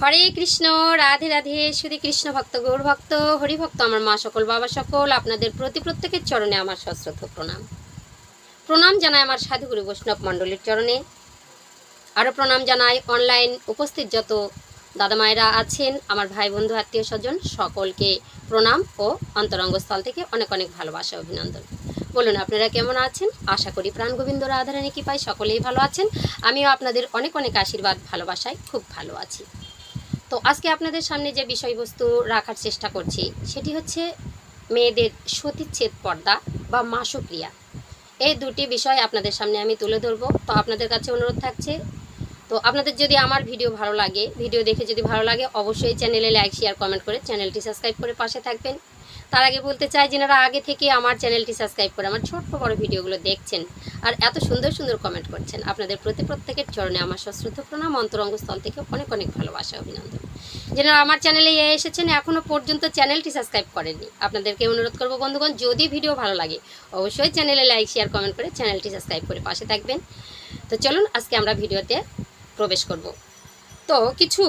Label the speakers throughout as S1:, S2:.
S1: হরে কৃষ্ণ, রাধে রাধে, শুধু কৃষ্ণ ভক্ত, গৌর ভক্ত হরি ভক্ত আমার মা সকল, বাবা সকল, আপনাদের প্রতি প্রত্যেকের চরণে আমার সশ্রদ্ধ প্রণাম। প্রণাম জানাই আমার সাধুগুরু বৈষ্ণব মণ্ডলীর চরণে। আরও প্রণাম জানাই অনলাইন উপস্থিত যত দাদা মায়েরা আছেন, আমার ভাই বন্ধু, আত্মীয় স্বজন, সকলকে প্রণাম ও অন্তরঙ্গস্থল থেকে অনেক অনেক ভালোবাসা অভিনন্দন। বলুন, আপনারা কেমন আছেন? আশা করি প্রাণ গোবিন্দ রাধারানী কি পাই সকলেই ভালো আছেন। আমিও আপনাদের অনেক অনেক আশীর্বাদ, ভালোবাসায় খুব ভালো আছি। তো আজকে আপনাদের সামনে যে বিষয়বস্তু রাখার চেষ্টা করছি, সেটি হচ্ছে মেয়েদের সতীচ্ছেদ পর্দা বা মাসক্রিয়া। এই দুটি বিষয় আপনাদের সামনে আমি তুলে ধরবো। তো আপনাদের কাছে অনুরোধ থাকছে, তো আপনাদের যদি আমার ভিডিও ভালো লাগে, ভিডিও দেখে যদি ভালো লাগে, অবশ্যই চ্যানেলে লাইক, শেয়ার, কমেন্ট করে চ্যানেলটি সাবস্ক্রাইব করে পাশে থাকবেন। তার আগে বলতে চাই যেনারা আগে থেকে আমার চ্যানেলটি সাবস্ক্রাইব করে আমার ছোট্ট বড় ভিডিওগুলো দেখছেন আর এত সুন্দর সুন্দর কমেন্ট করছেন, আপনাদের প্রতি প্রত্যেকের চরণে আমার সশ্রদ্ধ প্রণাম, অন্তরঙ্গস্থল থেকে অনেক অনেক ভালোবাসা, অভিনন্দন। যেনারা আমার চ্যানেলে এসেছেন এখনও পর্যন্ত চ্যানেলটি সাবস্ক্রাইব করেননি, আপনাদেরকে অনুরোধ করব বন্ধুগণ, যদি ভিডিও ভালো লাগে, অবশ্যই চ্যানেলে লাইক শেয়ার কমেন্ট করে চ্যানেলটি সাবস্ক্রাইব করে পাশে থাকবেন। তো চলুন, আজকে আমরা ভিডিওতে প্রবেশ করব। তো কিছু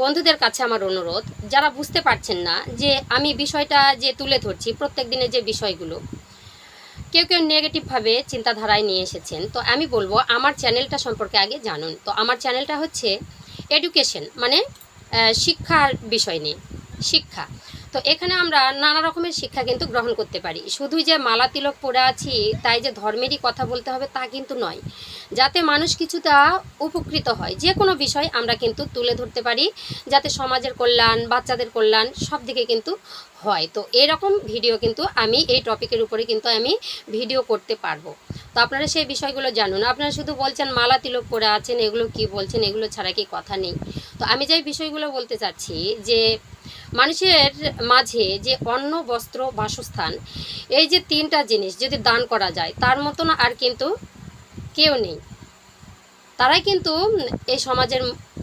S1: বন্ধুদের কাছে আমার অনুরোধ, যারা বুঝতে পারছেন না যে আমি বিষয়টা যে তুলে ধরছি, প্রত্যেক দিনে যে বিষয়গুলো, কেউ কেউ নেগেটিভভাবে চিন্তাধারায় নিয়ে এসেছেন। তো আমি বলব, আমার চ্যানেলটা সম্পর্কে আগে জানুন। তো আমার চ্যানেলটা হচ্ছে এডুকেশন মানে শিক্ষার বিষয় নিয়ে। শিক্ষা। তো এখানে আমরা নানা রকমের শিক্ষা কিন্তু গ্রহণ করতে পারি। শুধু যে মালা তিলক পরে আছি, তাই যে ধর্মেরই কথা বলতে হবে তা কিন্তু নয়। যাতে মানুষ কিছুটা উপকৃত হয়, যে কোনো বিষয় আমরা কিন্তু তুলে ধরতে পারি। যাতে সমাজের কল্যাণ, বাচ্চাদের কল্যাণ সব দিকে কিন্তু হয়। তো এরকম ভিডিও কিন্তু আমি, এই টপিকের উপরে কিন্তু আমি ভিডিও করতে পারব। তো আপনারা সেই বিষয়গুলো জানুন। আপনারা শুধু বলছেন মালা তিলক করে আছেন, এগুলো কি বলছেন, এগুলো ছাড়া কি কথা নেই। তো আমি যে বিষয়গুলো বলতে চাচ্ছি, যে মানুষের মাঝে যে অন্ন, বস্ত্র, বাসস্থান, এই যে তিনটা জিনিস যদি দান করা যায়, তার মতন আর কিন্তু কেউ নেই। তারাই কিন্তু এই সমাজের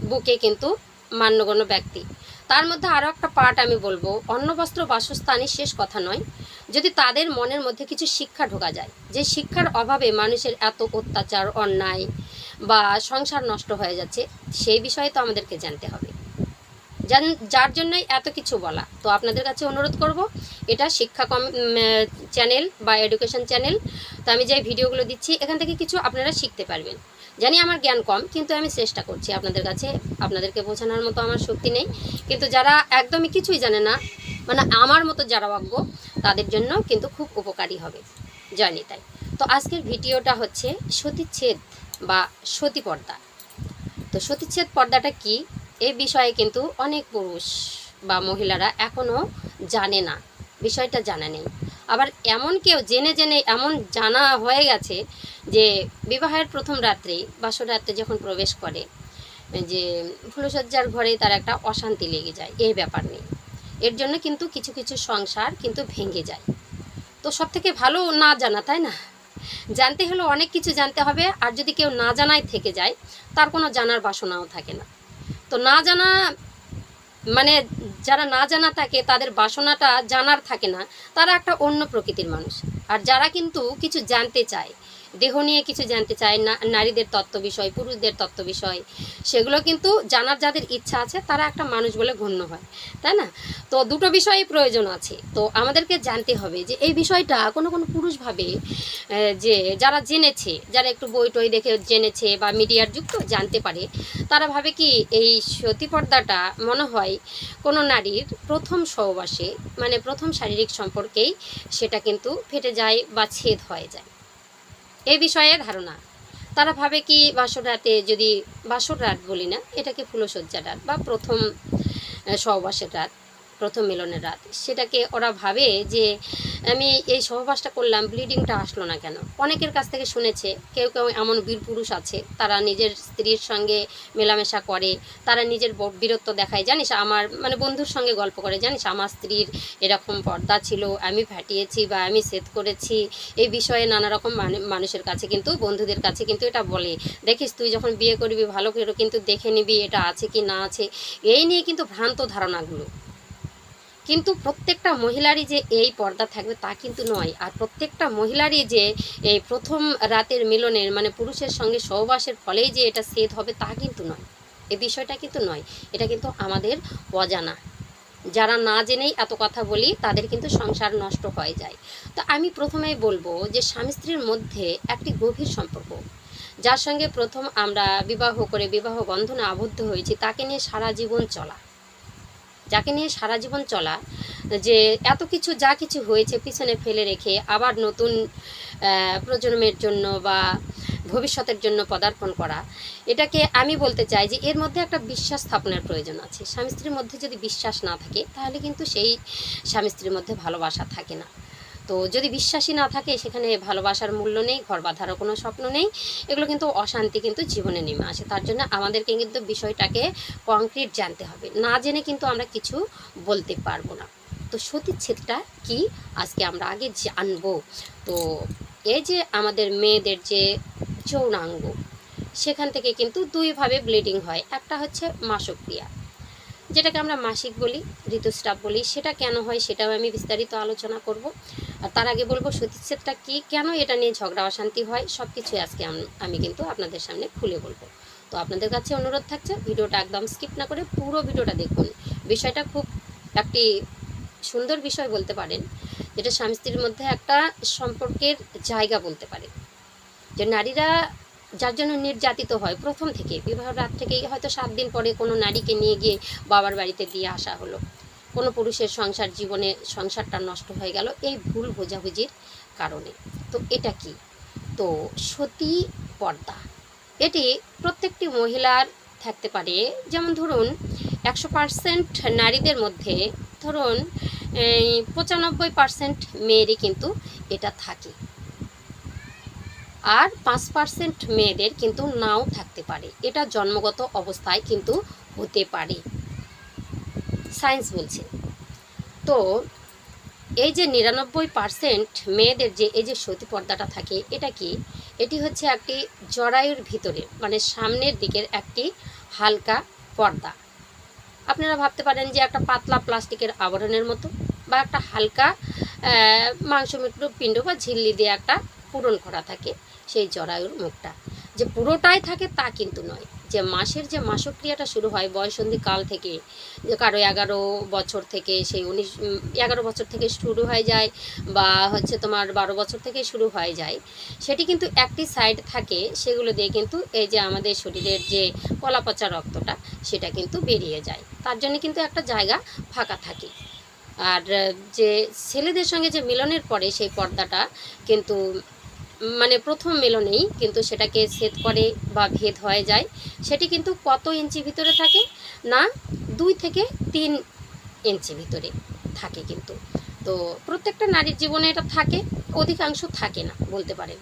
S1: বুকে কিন্তু মান্যগণ্য ব্যক্তি। তার মধ্যে আরও একটা পার্ট আমি বলব। অন্ন বস্ত্র বাসস্থানই শেষ কথা নয়, যদি তাদের মনের মধ্যে কিছু শিক্ষা ঢোকা যায়, যে শিক্ষার অভাবে মানুষের এত অত্যাচার, অন্যায় বা সংসার নষ্ট হয়ে যাচ্ছে, সেই বিষয়ে তো আমাদেরকে জানতে হবে। যার জন্যই এত কিছু বলা। তো আপনাদের কাছে অনুরোধ করব, এটা শিক্ষা কম চ্যানেল বা এডুকেশন চ্যানেল তো আমি যে ভিডিওগুলো দিচ্ছি, এখান থেকে কিছু আপনারা শিখতে পারবেন। জানি আমার জ্ঞান কম, কিন্তু আমি চেষ্টা করছি আপনাদের কাছে, আপনাদেরকে বোঝানোর মতো আমার শক্তি নেই। কিন্তু যারা একদমই কিছুই জানে না মানে আমার মতো যারা অজ্ঞ, তাদের জন্য কিন্তু খুব উপকারী হবে। জয় নিতাই। তো আজকের ভিডিওটা হচ্ছে সতীচ্ছেদ বা সতী পর্দা। তো সতীচ্ছেদ পর্দাটা কি? এ বিষয়ে কিন্তু অনেক পুরুষ বা মহিলারা এখনও জানে না, বিষয়টা জানা নেই। আবার এমন কেউ জেনে জেনে এমন জানা হয়ে গেছে যে বিবাহের প্রথম রাত্রে, বাসর রাত্রে যখন প্রবেশ করে, যে ফুলসজ্জার ঘরে তার একটা অশান্তি লেগে যায়, এই ব্যাপার নেই এর জন্য কিন্তু কিছু কিছু সংসার কিন্তু ভেঙে যায়। তো সব থেকে ভালো না জানা, তাই না? জানতে হলে অনেক কিছু জানতে হবে, আর যদি কেউ না জানায় থেকে যায়, তার কোনো জানার বাসনাও থাকে না। তো না জানা মানে যারা না জানা থাকে, তাদের বাসনাটা জানার থাকে না, তারা একটা অন্য প্রকৃতির মানুষ। আর যারা কিন্তু কিছু জানতে চায় দেহ নিয়ে কিছু জানতে চায়, না, নারীদের তত্ত্ব বিষয়, পুরুষদের তত্ত্ব বিষয়, সেগুলো কিন্তু জানার যাদের ইচ্ছা আছে, তারা একটা মানুষ বলে গণ্য হয়, তাই না? তো দুটো বিষয়ই প্রয়োজন আছে। তো আমাদেরকে জানতে হবে যে এই বিষয়টা কোনো কোনো পুরুষ ভাবে যে যারা জেনেছে, যারা একটু বই টই দেখে জেনেছে বা মিডিয়ার যুক্ত জানতে পারে, তারা ভাবে কি এই সতীপর্দাটা মনে হয় কোনো নারীর প্রথম সহবাসে মানে প্রথম শারীরিক সম্পর্কেই সেটা কিন্তু ফেটে যায় বা ছেদ হয়ে যায়। এই বিষয়ে ধারণা। তারা ভাবে কি বাসর রাতে যদি বাসর রাত বলি না, এটাকে ফুলসজ্জা রাত বা প্রথম সহবাসের রাত। প্রথম মিলনের রাত। সেটাকে ওরা ভাবে যে, আমি এই সহবাসটা করলাম ব্লিডিংটা আসলো না কেন? অনেকের কাছ থেকে শুনেছে, কেউ কেউ এমন বীর পুরুষ আছে, তারা নিজের স্ত্রীর সঙ্গে মেলামেশা করে, তারা নিজের বীরত্ব দেখায়। জানিস, আমার মানে বন্ধুর সঙ্গে গল্প করে, জানিস, আমার স্ত্রীর এরকম পর্দা ছিল, আমি ফাটিয়েছি বা আমি সেট করেছি, এই বিষয়ে নানা রকম মানে- মানুষের কাছে কিন্তু, বন্ধুদের কাছে কিন্তু এটা বলে। দেখিস, তুই যখন বিয়ে করবি, ভালো করে কিন্তু দেখে নিবি, এটা আছে কি না আছে। এই নিয়ে কিন্তু ভ্রান্ত ধারণাগুলো। কিন্তু প্রত্যেকটা মহিলারই যে এই পর্দা থাকবে তা কিন্তু নয়। আর প্রত্যেকটা মহিলারই যে এই প্রথম রাতের মিলনের মানে পুরুষের সঙ্গে সহবাসের ফলেই যে এটা সেদ হবে তা কিন্তু নয়। এ বিষয়টা কিন্তু নয়। এটা কিন্তু আমাদের অজানা। যারা না জেনেই এত কথা বলি, তাদের কিন্তু সংসার নষ্ট হয়ে যায়। তো আমি প্রথমেই বলব যে স্বামী স্ত্রীর মধ্যে একটি গভীর সম্পর্ক। যার সঙ্গে প্রথম আমরা বিবাহ করে বিবাহ বন্ধনে আবদ্ধ হয়েছি, তাকে নিয়ে সারা জীবন চলা। যাকে নিয়ে সারা জীবন চলা, যে এত কিছু, যা কিছু হয়েছে পিছনে ফেলে রেখে আবার নতুন প্রজন্মের জন্য বা ভবিষ্যতের জন্য পদার্পণ করা, এটাকে আমি বলতে চাই যে এর মধ্যে একটা বিশ্বাস স্থাপনের প্রয়োজন আছে। স্বামী স্ত্রীর মধ্যে যদি বিশ্বাস না থাকে, তাহলে কিন্তু সেই স্বামী স্ত্রীর মধ্যে ভালোবাসা থাকে না। তো যদি বিশ্বাসী না থাকে, সেখানে ভালোবাসার মূল্য নেই, ঘর বাঁধারও কোনো স্বপ্ন নেই। এগুলো কিন্তু অশান্তি কিন্তু জীবনে নেমে আসে। তার জন্য আমাদেরকে কিন্তু বিষয়টাকে কংক্রিট জানতে হবে। না জেনে কিন্তু আমরা কিছু বলতে পারব না। তো সতীচ্ছেদটা কি? আজকে আমরা আগে জানব। তো এই যে আমাদের মেয়েদের যে যৌনাঙ্গ, সেখান থেকে কিন্তু দুইভাবে ব্লিডিং হয়। একটা হচ্ছে মাসক্রিয়া, যেটাকে আমরা মাসিক বলি, ঋতুস্রাব বলি। সেটা কেন হয় সেটাও আমি বিস্তারিত আলোচনা করব। আর তার আগে বলব সতীচ্ছেদটা কি, কেন এটা নিয়ে ঝগড়া, অশান্তি হয় সব কিছুই আজকে আমি কিন্তু আপনাদের সামনে খুলে বলব। তো আপনাদের কাছে অনুরোধ থাকছে, ভিডিওটা একদম স্কিপ না করে পুরো ভিডিওটা দেখুন। বিষয়টা খুব একটি সুন্দর বিষয় বলতে পারেন, যেটা স্বামী স্ত্রীর মধ্যে একটা সম্পর্কের জায়গা বলতে পারে। যে নারীরা যার জন্য নির্যাতিত হয় প্রথম থেকে, বিবাহ রাত থেকেই হয়তো সাত দিন পরে কোনো নারীকে নিয়ে গিয়ে বাবার বাড়িতে দিয়ে আসা হলো। কোনো পুরুষের সংসার জীবনে সংসারটা নষ্ট হয়ে গেল এই ভুল বোঝাবুঝির কারণে। তো এটা কি? তো সতী পর্দা। এটি প্রত্যেকটি মহিলার থাকতে পারে। যেমন ধরুন, একশো পার্সেন্ট নারীদের মধ্যে ধরুন পঁচানব্বই পার্সেন্ট মেয়েরই কিন্তু এটা থাকে। আর পাঁচ পার্সেন্ট মেয়েদের কিন্তু নাও থাকতে পারে। এটা জন্মগত অবস্থায় কিন্তু হতে পারে। সায়েন্স বলছে তো এই যে নিরানব্বই পার্সেন্ট মেয়েদের যে এই যে সতী পর্দাটা থাকে এটা কি? এটি হচ্ছে একটি জরায়ুর ভিতরে মানে সামনের দিকের একটি হালকা পর্দা। আপনারা ভাবতে পারেন যে একটা পাতলা প্লাস্টিকের আবরণের মতো বা একটা হালকা আহ, মাংসমিত্র পিণ্ড বা ঝিল্লি দিয়ে একটা পূরণ করা থাকে সেই জরায়ুর মুখটা। যে পুরোটাই থাকে তা কিন্তু নয়। যে মাসের যে মাসক্রিয়াটা শুরু হয় বয়সন্ধি কাল থেকে, যে কারও এগারো বছর থেকে সেই উনিশ এগারো বছর থেকে শুরু হয়ে যায় বা হচ্ছে তোমার বারো বছর থেকে শুরু হয়ে যায়, সেটি কিন্তু একটি সাইড থাকে, সেগুলো দিয়ে কিন্তু এই যে আমাদের শরীরের যে কলাপচা রক্তটা, সেটা কিন্তু বেরিয়ে যায়। তার জন্য কিন্তু একটা জায়গা ফাঁকা থাকে। আর যে ছেলেদের সঙ্গে যে মিলনের পরে সেই পর্দাটা কিন্তু মানে প্রথম মিলনেই কিন্তু সেটাকে ছেদ করে বা ভেদ হয়ে যায়। সেটি কিন্তু কত ইঞ্চি ভিতরে থাকে? না, দুই থেকে তিন ইঞ্চি ভিতরে থাকে কিন্তু। তো প্রত্যেকটা নারীর জীবনে এটা থাকে, অধিকাংশ থাকে না বলতে পারেন।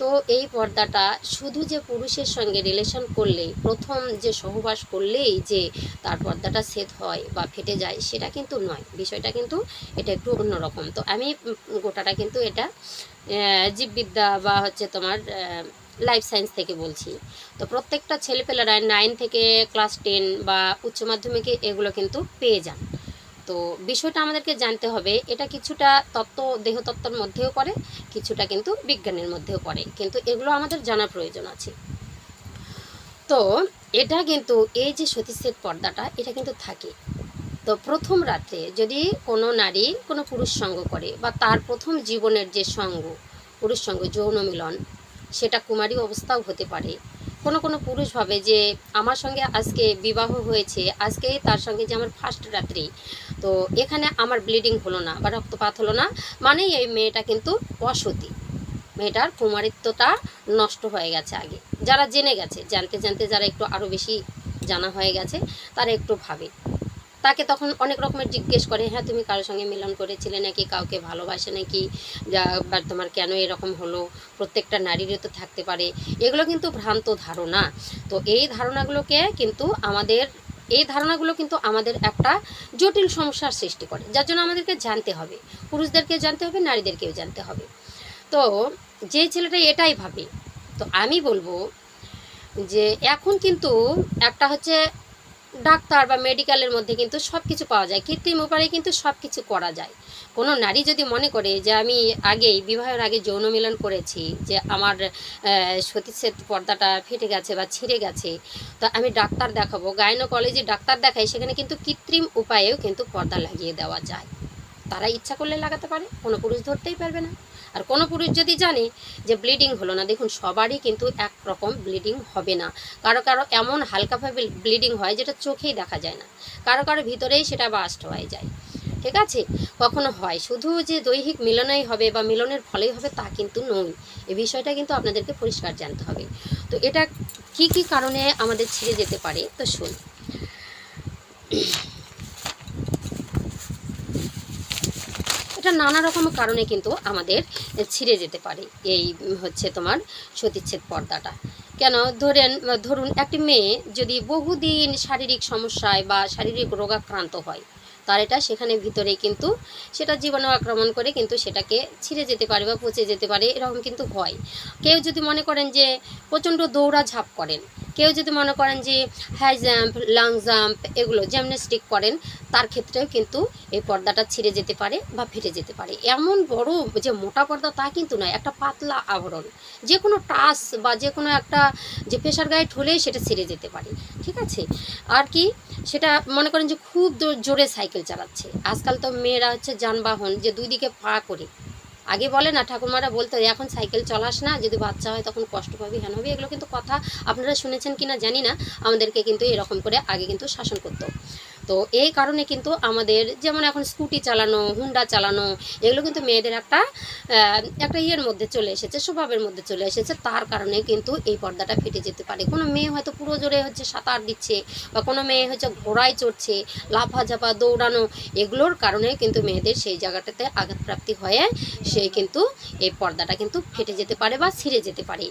S1: তো এই পর্দাটা শুধু যে পুরুষের সঙ্গে রিলেশন করলেই, প্রথম যে সহবাস করলেই যে তার পর্দাটা ছেদ হয় বা ফেটে যায়, সেটা কিন্তু নয়। বিষয়টা কিন্তু এটা একটু অন্যরকম। তো আমি গোটাটা কিন্তু এটা জীববিদ্যা বা হচ্ছে তোমার লাইফ সায়েন্স থেকে বলছি। তো প্রত্যেকটা ছেলেপেলেরা নাইন থেকে ক্লাস টেন বা উচ্চ মাধ্যমিকে এগুলো কিন্তু পেয়ে যান। তো বিষয়টা আমাদেরকে জানতে হবে, এটা কিছুটা তত্ত্ব, দেহতত্ত্বের মধ্যেও পড়ে কিছুটা কিন্তু বিজ্ঞানের মধ্যেও পড়ে কিন্তু এগুলো আমাদের জানার প্রয়োজন আছে। তো এটা কিন্তু এই যে সতীশ্বের পর্দাটা, এটা কিন্তু থাকে। তো প্রথম রাত্রে যদি কোনো নারী কোনো পুরুষ সঙ্গ করে বা তার প্রথম জীবনের যে সঙ্গ, পুরুষ সঙ্গ, যৌন মিলন, সেটা কুমারী অবস্থাও হতে পারে। কোনো কোনো পুরুষ ভাবে যে আমার সঙ্গে আজকে বিবাহ হয়েছে আজকেই তার সঙ্গে যে আমার ফার্স্ট রাত্রি, তো এখানে আমার ব্লিডিং হলো না বা রক্তপাত হলো না মানে এই মেয়েটা কিন্তু অসতী। মেয়েটার কুমারিত্বটা নষ্ট হয়ে গেছে আগে। যারা জেনে গেছে, জানতে জানতে যারা একটু আরও বেশি জানা হয়ে গেছে, তারা একটু ভাবে। তাকে তখন অনেক রকমের জিজ্ঞেস করে হ্যাঁ তুমি কারোর সঙ্গে মিলন করেছিলে নাকি? কাউকে ভালোবাসে নাকি? যা, বা তোমার কেন এরকম হলো? প্রত্যেকটা নারীরও তো থাকতে পারে। এগুলো কিন্তু ভ্রান্ত ধারণা। তো এই ধারণাগুলোকে কিন্তু আমাদের, এই ধারণাগুলো কিন্তু আমাদের একটা জটিল সমস্যার সৃষ্টি করে, যার জন্য আমাদেরকে জানতে হবে। পুরুষদেরকে জানতে হবে, নারীদেরকেও জানতে হবে। তো যে ছেলেটা এটাই ভাবে, তো আমি বলব যে এখন কিন্তু একটা হচ্ছে ডাক্তার বা মেডিকেলের মধ্যে কিন্তু সব কিছু পাওয়া যায়, কৃত্রিম উপায়ে কিন্তু সব কিছু করা যায়। কোনো নারী যদি মনে করে যে আমি আগেই, বিবাহের আগে যৌন মিলন করেছি, যে আমার সতীচ্ছেদ পর্দাটা ফেটে গেছে বা ছিঁড়ে গেছে, তো আমি ডাক্তার দেখাবো গায়নো কলেজে ডাক্তার দেখাই সেখানে কিন্তু কৃত্রিম উপায়েও কিন্তু পর্দা লাগিয়ে দেওয়া যায়। তারা ইচ্ছা করলে লাগাতে পারে, কোনো পুরুষ ধরতেই পারবে না। আর কোনো পুরুষ যদি জানে যে ব্লিডিং হলো না, দেখুন সবারই কিন্তু এক রকম ব্লিডিং হবে না। কারও কারও এমন হালকাভাবে ব্লিডিং হয় যেটা চোখেই দেখা যায় না। কারও কারও ভিতরেই সেটা বাস্ট হয়ে যায়। ঠিক আছে? কখনো হয়। শুধু যে দৈহিক মিলনেই হবে বা মিলনের ফলেই হবে তা কিন্তু নয়। এই বিষয়টা কিন্তু আপনাদেরকে পরিষ্কার জানতে হবে। তো এটা কি কি কারণে আমাদের ছিঁড়ে যেতে পারে? তো শুন এটা নানা রকম কারণে কিন্তু আমাদের ছিঁড়ে যেতে পারে। এই হচ্ছে তোমার সতীচ্ছেদ পর্দাটা। কেন? ধরেন, ধরুন, একটি মেয়ে যদি বহুদিন শারীরিক সমস্যায় বা শারীরিক রোগাক্রান্ত হয় তার এটা সেখানে ভিতরে কিন্তু সেটা জীবাণু আক্রমণ করে কিন্তু সেটাকে ছিঁড়ে যেতে পারে বা পচে যেতে পারে, এরকম কিন্তু হয়। কেউ যদি মনে করেন যে প্রচণ্ড দৌড়া ঝাঁপ করেন, কেউ যদি মনে করেন যে হাই জাম্প লং জাম্প এগুলো জিমন্যাস্টিক করেন, তার ক্ষেত্রেও কিন্তু এই পর্দাটা ছিঁড়ে যেতে পারে বা ফেটে যেতে পারে। এমন বড় যে মোটা পর্দা তা কিন্তু নয়, একটা পাতলা আবরণ। যে কোনো টাচ বা যে কোনো একটা যে প্রেশার গাইড হলেই সেটা ছিঁড়ে যেতে পারে, ঠিক আছে? আর কি, সেটা মনে করেন যে খুব জোরে সাইকেল চালাচ্ছে। আজকাল তো মেয়েরা হচ্ছে যানবাহন, যে দুই দিকে পা করে। আগে বলে না ঠাকুমারা বলতো এখন সাইকেল চলাস না, যদি বাচ্চা হয় তখন কষ্ট পাবি হ্যান হবে। এগুলো কিন্তু কথা আপনারা শুনেছেন কিনা জানি না। আমাদেরকে কিন্তু এরকম করে আগে কিন্তু শাসন করতো। তো এই কারণে কিন্তু আমাদের যেমন এখন স্কুটি চালানো, হুন্ডা চালানো, এগুলো কিন্তু মেয়েদের একটা একটা ইয়ের মধ্যে চলে এসেছে, স্বভাবের মধ্যে চলে এসেছে। তার কারণে কিন্তু এই পর্দাটা ফেটে যেতে পারে। কোনো মেয়ে হয়তো পুরো জোরে হচ্ছে সাঁতার দিচ্ছে বা কোনো মেয়ে হচ্ছে ঘোড়ায় চড়ছে লাফাঝাপা দৌড়ানো, এগুলোর কারণে কিন্তু মেয়েদের সেই জায়গাটাতে আঘাতপ্রাপ্তি হয়ে সেই কিন্তু এই পর্দাটা কিন্তু ফেটে যেতে পারে বা ছিঁড়ে যেতে পারে।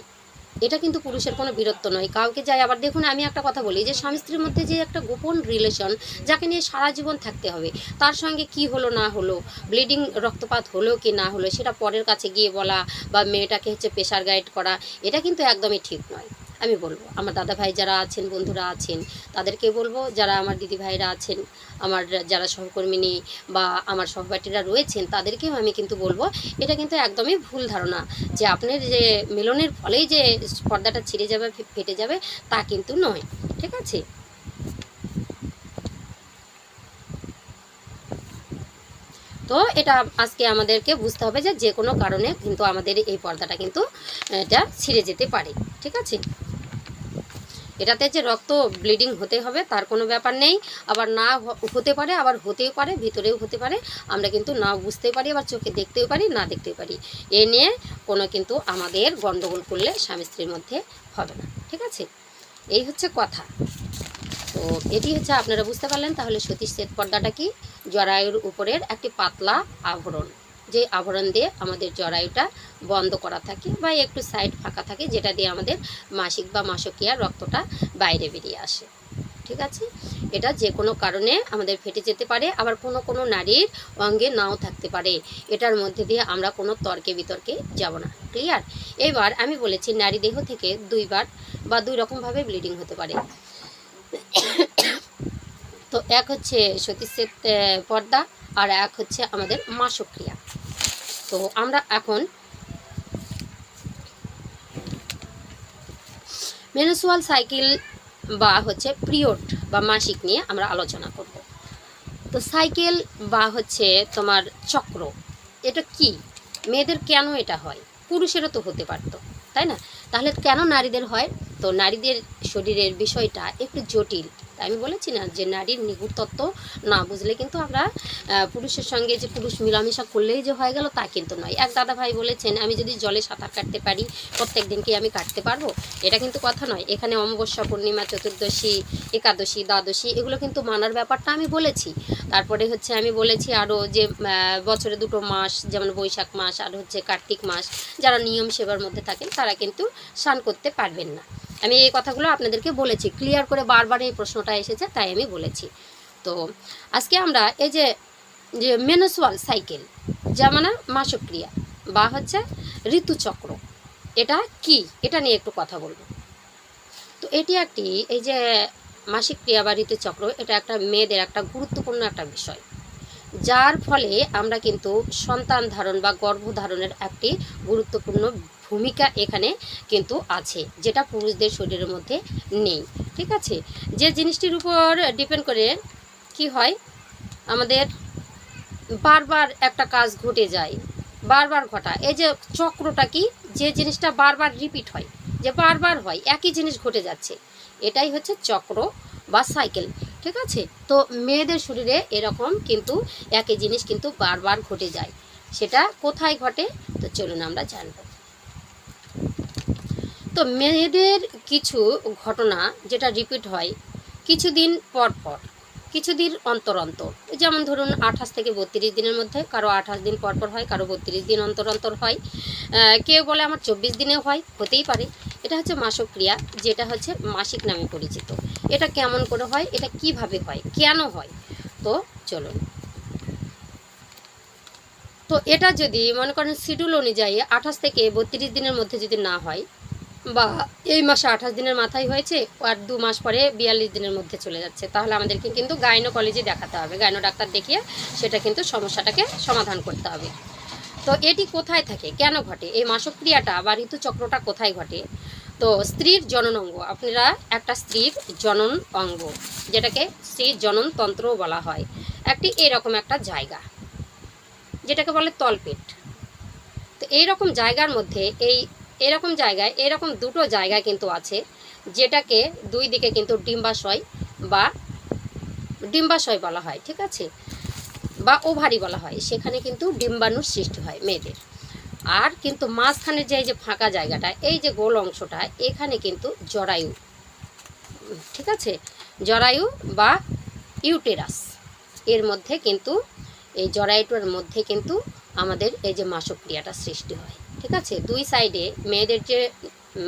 S1: এটা কিন্তু পুরুষের কোনো বীরত্ব নয়। কাউকে যাই আবার দেখুন, আমি একটা কথা বলি যে, স্বামী স্ত্রীর মধ্যে যে একটা গোপন রিলেশন যাকে নিয়ে সারা জীবন থাকতে হবে, তার সঙ্গে কি হলো না হলো ব্লিডিং রক্তপাত হলো কি না হলো, সেটা পরের কাছে গিয়ে বলা বা মেয়েটাকে হচ্ছে প্রেশার গাইড করা, এটা কিন্তু একদমই ঠিক নয়। আমি বলব। আমার দাদা ভাই যারা আছেন, বন্ধুরা আছেন, তাদেরকে বলব, যারা আমার দিদি ভাইরা আছেন, আমার যারা সহকর্মী সহকর্মিনী বা আমার সহপাঠীরা রয়েছেন, তাদেরকেও আমি কিন্তু বলব, এটা কিন্তু একদমই ভুল ধারণা যে আপনার যে মিলনের ফলেই যে পর্দাটা ছিঁড়ে যাবে ফেটে যাবে, তা কিন্তু নয়, ঠিক আছে? তো এটা আজকে আমাদেরকে বুঝতে হবে যে যে কোনো কারণে কিন্তু আমাদের এই পর্দাটা কিন্তু, এটা ছিঁড়ে যেতে পারে, ঠিক আছে? এটাতে যে রক্ত ব্লিডিং হতে হবে তার কোনো ব্যাপার নেই, আবার না হতে পারে, আবার হতেও পারে, ভিতরেও হতে পারে, আমরা কিন্তু না বুঝতেও পারি, আবার চোখে দেখতেও পারি, না দেখতেও পারি। এ নিয়ে কোনো কিন্তু আমাদের গণ্ডগোল করলে স্বামী স্ত্রীর মধ্যে হবে না, ঠিক আছে? এই হচ্ছে কথা। তো এটি হচ্ছে আপনারা বুঝতে পারলেন, তাহলে সতীশ শ্বেত পর্দাটা কি? জরায়ুর উপরের একটি পাতলা আবরণ। যে আবরণ দিয়ে আমাদের জরায়ুটা বন্ধ করা থাকে বা একটু সাইড ফাঁকা থাকে, যেটা দিয়ে আমাদের মাসিক বা মাসকিয়ার রক্তটা বাইরে বেরিয়ে আসে। ঠিক আছে? এটা যে কোনো কারণে আমাদের ফেটে যেতে পারে, আবার কোনো কোনো নারীর অঙ্গে নাও থাকতে পারে। এটার মধ্যে দিয়ে আমরা কোনো তর্কে বিতর্কে যাব না। ক্লিয়ার এবার আমি বলেছি, নারী দেহ থেকে দুইবার বা দুই রকমভাবে ব্লিডিং হতে পারে। তো এক হচ্ছে সতীশ্বেত পর্দা আর এক হচ্ছে আমাদের মাসক্রিয়া। তো আমরা এখন মেনসুয়াল সাইকেল বা হচ্ছে পিরিয়ড বা মাসিক নিয়ে আমরা আলোচনা করব। তো সাইকেল বা হচ্ছে তোমার চক্র, এটা কি? মেয়েদের কেন এটা হয়? পুরুষেরও তো হতে পারতো, তাই না? তাহলে কেন নারীদের হয়? তো নারীদের শরীরের বিষয়টা একটু জটিল। আমি বলেছি না যে নারীর নিগুড় তত্ত্ব না বুঝলে কিন্তু আমরা পুরুষের সঙ্গে যে পুরুষ মিলামিশা করলেই যে হয়ে গেল তা কিন্তু নয়। এক দাদা ভাই বলেছেন, আমি যদি জলে সাঁতার কাটতে পারি, প্রত্যেক দিন কি আমি কাটতে পারব? এটা কিন্তু কথা নয়। এখানে অমাবস্যা, পূর্ণিমা, চতুর্দশী, একাদশী, দ্বাদশী, এগুলো কিন্তু মানার ব্যাপারটা আমি বলেছি। তারপরে হচ্ছে আমি বলেছি আরও যে বছরে দুটো মাস, যেমন বৈশাখ মাস আর হচ্ছে কার্তিক মাস, যারা নিয়ম সেবার মধ্যে থাকেন তারা কিন্তু স্নান করতে পারবেন না। আমি এই কথাগুলো আপনাদেরকে বলেছি। ক্লিয়ার করে বারবার এই প্রশ্নটা এসেছে, তাই আমি বলেছি। তো, আজকে আমরা এই যে যে মেনসুয়াল সাইকেল যেমন মাসক্রিয়া বা হচ্ছে ঋতুচক্র, এটা কি? এটা নিয়ে একটু কথা বলব। তো এটি একটি, এই যে মাসিক ক্রিয়া বা ঋতুচক্র, এটা একটা মেয়েদের একটা গুরুত্বপূর্ণ একটা বিষয়। যার ফলে আমরা কিন্তু সন্তান ধারণ বা গর্ভধারণের একটি গুরুত্বপূর্ণ ভূমিকা এখানে কিন্তু আছে, যেটা পুরুষদের শরীরের মধ্যে নেই, ঠিক আছে? যে জিনিসটির উপর ডিপেন্ড করে কি হয়? আমাদের বারবার একটা কাজ ঘটে যায়, বারবার ঘটা, এই যে চক্রটা কি? যে জিনিসটা বারবার রিপিট হয়, যে বারবার হয়, একই জিনিস ঘটে যাচ্ছে, এটাই হচ্ছে চক্র বা সাইকেল ঠিক আছে? তো মেয়েদের শরীরে এরকম কিন্তু একই জিনিস কিন্তু বারবার ঘটে যায়, সেটা কোথায় ঘটে? তো চলুন আমরা জানব। তো মেয়েদের কিছু ঘটনা যেটা রিপিট হয় কিছুদিন পর পর, কিছুদিন অন্তর অন্তর। যেমন ধরুন আঠাশ থেকে বত্রিশ দিনের মধ্যে কারও আঠাশ দিন পর পর হয়, কারও বত্রিশ দিন অন্তর অন্তর হয়। কেউ বলে আমার চব্বিশ দিনেও হয়, হতেই পারে। এটা হচ্ছে মাসক ক্রিয়া যেটা হচ্ছে মাসিক নামে পরিচিত। এটা কেমন করে হয়, এটা কীভাবে হয়, কেন হয়? তো চলুন। তো এটা যদি মনে করেন শিডিউল অনুযায়ী আঠাশ থেকে বত্রিশ দিনের মধ্যে যদি না হয় বা এই মাসে আঠাশ দিনের মাথায় হয়েছে, আর দু মাস পরে বিয়াল্লিশ দিনের মধ্যে চলে যাচ্ছে। তাহলে আমাদেরকে কিন্তু গাইনো কলেজে দেখাতে হবে, গাইনো ডাক্তার দেখিয়ে সেটা কিন্তু সমস্যাটাকে সমাধান করতে হবে। তো এটি কোথায় থাকে? কেন ঘটে? এই মাসক্রিয়াটা বা ঋতুচক্রটা কোথায় ঘটে? তো স্ত্রীর জনন অঙ্গ, আপনারা একটা স্ত্রীর জনন অঙ্গ, যেটাকে স্ত্রীর জনন তন্ত্রও বলা হয়, একটি এরকম একটা জায়গা, যেটাকে বলে তলপেট। তো এইরকম জায়গার মধ্যে এই এরকম জায়গায়, এরকম দুটো জায়গা কিন্তু আছে, যেটাকে দুই দিকে কিন্তু ডিম্বাশয় বা ডিম্বাশয় বলা হয়, ঠিক আছে? বা ওভারি বলা হয়, সেখানে কিন্তু ডিম্বাণুর সৃষ্টি হয় মেয়েদের। আর কিন্তু মাঝখানের যে, এই যে ফাঁকা জায়গাটা, এই যে গোল অংশটা, এখানে কিন্তু জরায়ু, ঠিক আছে? জরায়ু বা ইউটেরাস, এর মধ্যে কিন্তু, এই জরায়ুটার মধ্যে কিন্তু আমাদের এই যে মাসক্রিয়াটা সৃষ্টি হয়। ঠিক আছে? দুই সাইডে মেয়েদের যে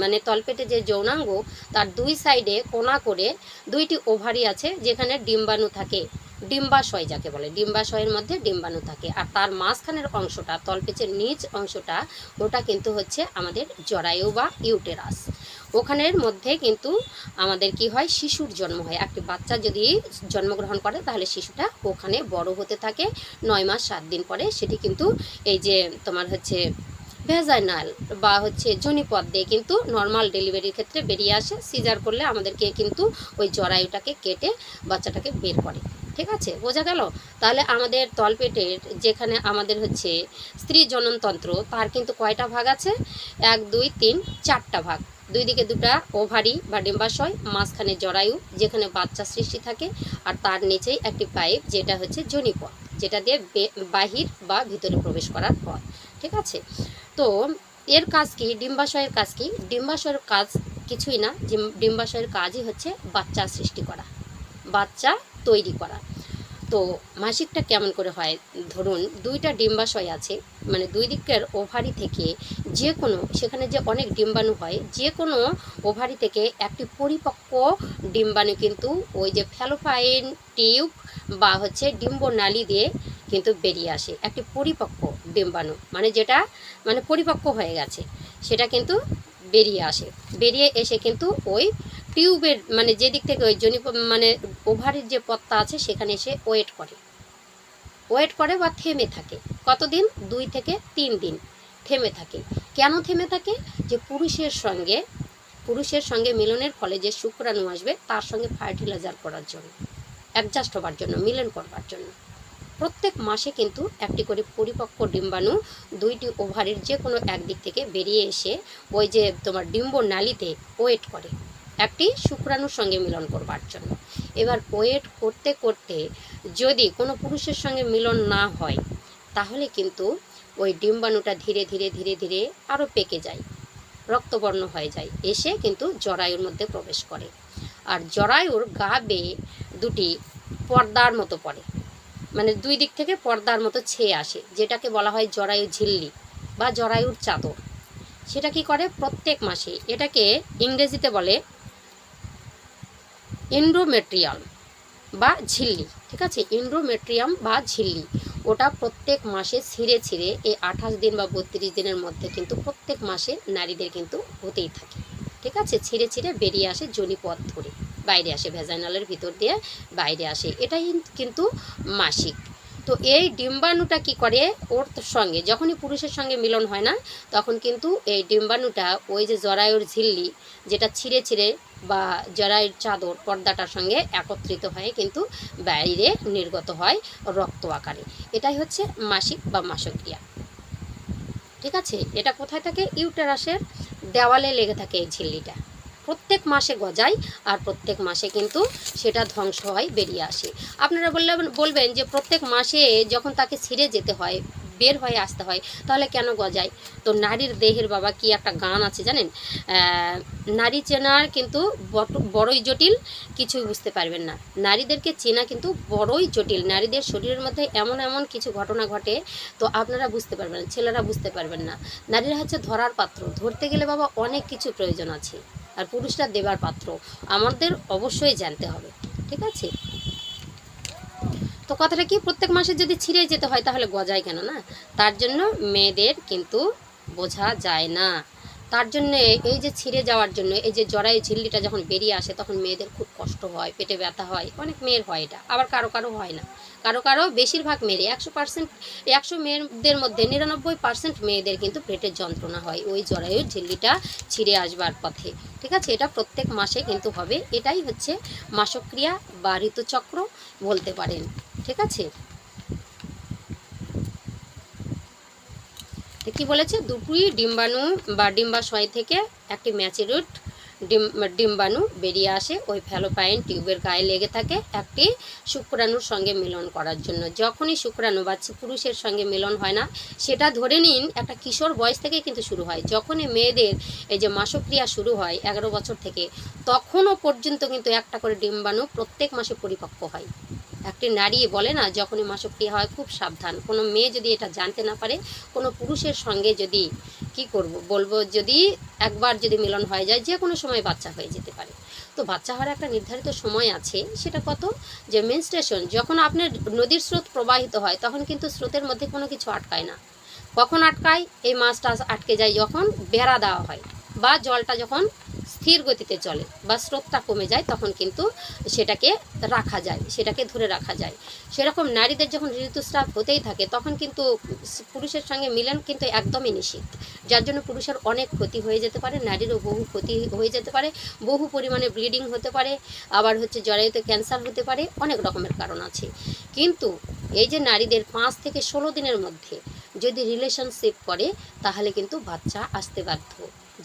S1: মানে তলপেটে যে যৌনাঙ্গ, তার দুই সাইডে কোনা করে দুইটি ওভারি আছে যেখানে ডিম্বাণু থাকে। ডিম্বাশয় যাকে বলে, ডিম্বাশয়ের মধ্যে ডিম্বাণু থাকে। আর তার মাঝখানের অংশটা তলপেচের নিচ অংশটা, ওটা কিন্তু হচ্ছে আমাদের জরায়ু বা ইউটেরাস। ওখানের মধ্যে কিন্তু আমাদের কি হয়? শিশুর জন্ম হয়। একটি বাচ্চা যদি জন্মগ্রহণ করে, তাহলে শিশুটা ওখানে বড় হতে থাকে। নয় মাস, সাত দিন পরে সেটি কিন্তু এই যে তোমার হচ্ছে ভেজাইনাল বা হচ্ছে জনিপথ দিয়ে কিন্তু নর্মাল ডেলিভারির ক্ষেত্রে বেরিয়ে আসে। সিজার করলে আমাদেরকে কিন্তু ওই জরায়ুটাকে কেটে বাচ্চাটাকে বের করে। ঠিক আছে? বোঝা গেল? তাহলে আমাদের তলপেটের যেখানে আমাদের হচ্ছে স্ত্রী জননতন্ত্র তার কিন্তু কয়টা ভাগ আছে? এক, দুই, তিন, চারটা ভাগ। দুই দিকে দুটা ওভারি বা ডিম্বাশয়, মাঝখানে জরায়ু, যেখানে বাচ্চা সৃষ্টি থাকে, আর তার নিচেই একটি পাইপ যেটা হচ্ছে জনিপথ যেটা দিয়ে বাহির বা ভিতরে প্রবেশ করার পথ। ঠিক আছে? তো এর কাজ কি? ডিম্বাশয়ের কাজ কি? ডিম্বাশয়ের কাজ কিছুই না। ডিম্বাশয়ের কাজই হচ্ছে বাচ্চা সৃষ্টি করা, বাচ্চা তৈরি করা। তো মাসিকটা কেমন করে হয়? ধরুন দুইটা ডিম্বাশয় আছে মানে দুই দিকের ওভারি থেকে যে কোনো, সেখানে যে অনেক ডিম্বাণু হয়, যে কোনো ওভারি থেকে একটি পরিপক্ক ডিম্বাণু কিন্তু ওই যে ফ্যালোফাইন টিউব বা হচ্ছে ডিম্বনালী দিয়ে কিন্তু বেরিয়ে আসে। একটি পরিপক্ক ডিম্বাণু মানে যেটা মানে পরিপক্ক হয়ে গেছে। সেটা কিন্তু বেরিয়ে আসে। বেরিয়ে এসে কিন্তু ওই টিউবের মানে যেদিক থেকে ওই জনি মানে ওভারের যে পত্তা আছে, সেখানে এসে ওয়েট করে। ওয়েট করে বা থেমে থাকে। কতদিন? দুই থেকে তিন দিন থেমে থাকে। কেন থেমে থাকে? যে পুরুষের সঙ্গে পুরুষের সঙ্গে মিলনের ফলে যে শুক্রাণু আসবে, তার সঙ্গে ফার্টিলাইজার করার জন্য। অ্যাডজাস্ট হবার জন্য, মিলন করবার জন্য। প্রত্যেক মাসে কিন্তু একটি করে পরিপক্ক ডিম্বাণু দুইটি ওভারের যে কোনো একদিক থেকে বেরিয়ে এসে ওই যে তোমার ডিম্ব নালীতে ওয়েট করে। একটি শুক্রাণুর সঙ্গে মিলন করবার জন্য। এবার ওয়েট করতে করতে যদি কোনো পুরুষের সঙ্গে মিলন না হয়, তাহলে কিন্তু ওই ডিম্বাণুটা ধীরে ধীরে ধীরে ধীরে আরও পেকে যায়, রক্তবর্ণ হয়ে যায়, এসে কিন্তু জরায়ুর মধ্যে প্রবেশ করে। আর জরায়ুর গা বেয়ে দুটি পর্দার মতো পড়ে। মানে দুই দিক থেকে পর্দার মতো ছেয়ে আসে, যেটাকে বলা হয় জরায়ু ঝিল্লি বা জরায়ুর চাদর। সেটা কি করে? প্রত্যেক মাসে। এটাকে ইংরেজিতে বলে ইন্ড্রোমেট্রিয়াল বা ঝিল্লি, ঠিক আছে? ইন্ড্রোমেট্রিয়াম বা ঝিল্লি। ওটা প্রত্যেক মাসে ছিঁড়ে ছিঁড়ে এই আঠাশ দিন বা বত্রিশ দিনের মধ্যে কিন্তু প্রত্যেক মাসে নারীদের কিন্তু হতেই থাকে, ঠিক আছে? ছিঁড়ে ছিঁড়ে বেরিয়ে আসে জনিপথ ধরে। বাইরে আসে ভেজাইনালের ভিতর দিয়ে বাইরে আসে। এটাই কিন্তু মাসিক। তো এই ডিম্বাণুটা কি করে? ওর সঙ্গে, যখনই পুরুষের সঙ্গে মিলন হয় না, তখন কিন্তু এই ডিম্বাণুটা ওই যে জরায়ুর ঝিল্লি, যেটা ছিঁড়ে ছিঁড়ে বা জরায়ুর চাদর পর্দাটার সঙ্গে একত্রিত হয়ে কিন্তু বাইরে নির্গত হয় রক্ত আকারে। এটাই হচ্ছে মাসিক বা মাসক্রিয়া। ঠিক আছে? এটা কোথায় থাকে? ইউটেরাসের দেওয়ালে লেগে থাকে এই ঝিল্লিটা। প্রত্যেক মাসে গজায় আর প্রত্যেক মাসে কিন্তু সেটা ধ্বংস হয়, বেরিয়ে আসে। আপনারা বললে বলবেন যে প্রত্যেক মাসে যখন তাকে ছিঁড়ে যেতে হয়, বের হয়ে আসতে হয়, তাহলে কেন গজায়? তো নারীর দেহের বাবা কি একটা গান আছে জানেন? নারী চেনার কিন্তু বড়ই জটিল, কিছুই বুঝতে পারবেন না। নারীদেরকে চেনা কিন্তু বড়ই জটিল। নারীদের শরীরের মধ্যে এমন এমন কিছু ঘটনা ঘটে, তো আপনারা বুঝতে পারবেন, ছেলেরা বুঝতে পারবেন না। নারীরা হচ্ছে ধরার পাত্র। ধরতে গেলে বাবা অনেক কিছু প্রয়োজন আছে। আর পুরুষরা দেবার পাত্র। আমাদের অবশ্যই জানতে হবে, ঠিক আছে? তো কথাটা কি, প্রত্যেক মাসে যদি ছিঁড়ে যেতে হয় তাহলে গজায় কেন না? তার জন্য মেয়েদের কিন্তু বোঝা যায় না। তার জন্য এই যে ছিঁড়ে যাওয়ার জন্য, এই যে জরায়ু ঝিল্লিটা যখন বেরিয়ে আসে, তখন মেয়েদের খুব কষ্ট হয়, পেটে ব্যথা হয়। অনেক মেয়ের হয় এটা, আবার কারও কারও হয় না। কারও কারও বেশিরভাগ মেয়েরই, একশো পার্সেন্ট, একশো মেয়েদের মধ্যে নিরানব্বই পার্সেন্ট মেয়েদের কিন্তু পেটের যন্ত্রণা হয় ওই জরায়ুর ঝিল্লিটা ছিঁড়ে আসবার পথে। ঠিক আছে? এটা প্রত্যেক মাসে কিন্তু হবে। এটাই হচ্ছে মাসক্রিয়া বা ঋতুচক্র বলতে পারেন। ঠিক আছে? তো কি বলেছে? দুটোই ডিম্বাণু বা ডিম্বাশয় থেকে একটি ম্যাচিরুট ডিম, ডিম্বাণু বেরিয়ে আসে। ওই ফ্যালোপাইন টিউবের গায়ে লেগে থাকে একটি শুক্রাণুর সঙ্গে মিলন করার জন্য। যখনই শুক্রাণু বা পুরুষের সঙ্গে মিলন হয় না, সেটা ধরে নিন একটা কিশোর বয়স থেকে কিন্তু শুরু হয়। যখনই মেয়েদের এই যে মাসক্রিয়া শুরু হয় এগারো বছর থেকে, তখনও পর্যন্ত কিন্তু একটা করে ডিম্বাণু প্রত্যেক মাসে পরিপক্ক হয়। একটি নারী বলে না, যখনই মাসক্রিয়া হয়, খুব সাবধান। কোনো মেয়ে যদি এটা জানতে না পারে, কোনো পুরুষের সঙ্গে যদি কি করব? বলব যদি একবার যদি মিলন হয়ে যায়, যে কোনো সময় বাচ্চা হয়ে যেতে পারে। তো বাচ্চা হওয়ার একটা নির্ধারিত সময় আছে, সেটা কত? যে মেনস্ট্রেশন যখন আপনার নদীর স্রোত প্রবাহিত হয়, তখন কিন্তু স্রোতের মধ্যে কোনো কিছু আটকায় না। কখন আটকায়? এই মাছটা আটকে যায় যখন বেড়া দেওয়া হয়, বা জলটা যখন স্থির গতিতে চলে বা স্রোতটা কমে যায়, তখন কিন্তু সেটাকে রাখা যায়, সেটাকে ধরে রাখা যায়। সেরকম নারীদের যখন ঋতুস্রাব হতেই থাকে, তখন কিন্তু পুরুষের সঙ্গে মিলন কিন্তু একদমই নিষিদ্ধ। যার জন্য পুরুষের অনেক ক্ষতি হয়ে যেতে পারে, নারীরও বহু ক্ষতি হয়ে যেতে পারে, বহু পরিমাণে ব্লিডিং হতে পারে, আবার হচ্ছে জরায়ুতে ক্যান্সার হতে পারে, অনেক রকমের কারণ আছে। কিন্তু এই যে নারীদের পাঁচ থেকে ষোলো দিনের মধ্যে যদি রিলেশনশিপ করে, তাহলে কিন্তু বাচ্চা আসতে বাধ্য।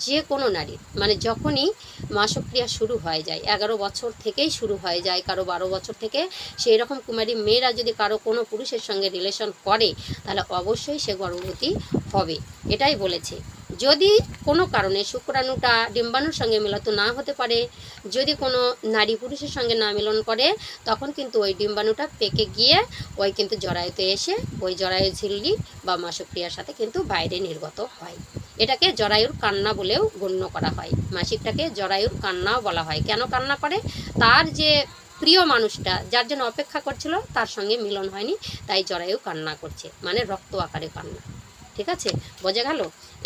S1: যে কোনো নারীর। মানে যখনই মাসক্রিয়া শুরু হয়ে যায়, এগারো বছর থেকেই শুরু হয়ে যায়, কারও বারো বছর থেকে সেই রকম কুমারী মেয়েরা যদি কারও কোনো পুরুষের সঙ্গে রিলেশন করে, তাহলে অবশ্যই সে গর্ভবতী হবে। এটাই বলেছে। যদি কোনো কারণে শুক্রাণুটা ডিম্বাণুর সঙ্গে মিলিত না হতে পারে, যদি কোনো নারী পুরুষের সঙ্গে না মিলন করে, তখন কিন্তু ওই ডিম্বাণুটা পেকে গিয়ে ওই কিন্তু জরায়ুতে এসে ওই জরায়ু ঝিল্লি বা মাসক্রিয়ার সাথে কিন্তু বাইরে নির্গত হয়। এটাকে জরায়ুর কান্না বলেও গণ্য করা হয়। মাসিকটাকে জরায়ুর কান্নাও বলা হয়। কেন কান্না করে? তার যে প্রিয় মানুষটা, যার জন্য অপেক্ষা করছিল, তার সঙ্গে মিলন হয়নি, তাই জরায়ু কান্না করছে। মানে রক্ত আকারে কান্না। ঠিক আছে? বোঝা গেল?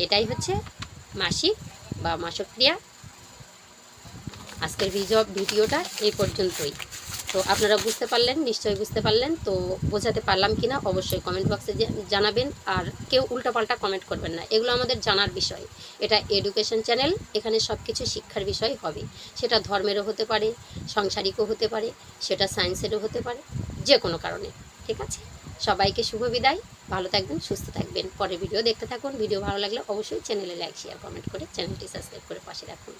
S1: এটাই হচ্ছে মাসিক বা মাসক্রিয়া আজকের ভিডিও ভিডিওটা এই পর্যন্তই। তো আপনারা বুঝতে পারলেন, নিশ্চয়ই বুঝতে পারলেন। তো বোঝাতে পারলাম কি না অবশ্যই কমেন্ট বক্সে জানাবেন। আর কেউ উল্টাপাল্টা কমেন্ট করবেন না। এগুলো আমাদের জানার বিষয়। এটা এডুকেশন চ্যানেল এখানে সব কিছু শিক্ষার বিষয় হবে। সেটা ধর্মেরও হতে পারে, সাংসারিকও হতে পারে, সেটা সায়েন্সেরও হতে পারে যে কোনো কারণে। ঠিক আছে? সবাইকে শুভ বিদায়। ভালো থাকবেন, সুস্থ থাকবেন। পরে ভিডিও দেখতে থাকুন। ভিডিও ভালো লাগলে অবশ্যই চ্যানেলে লাইক শেয়ার কমেন্ট করে চ্যানেলটি সাবস্ক্রাইব করে পাশে রাখুন।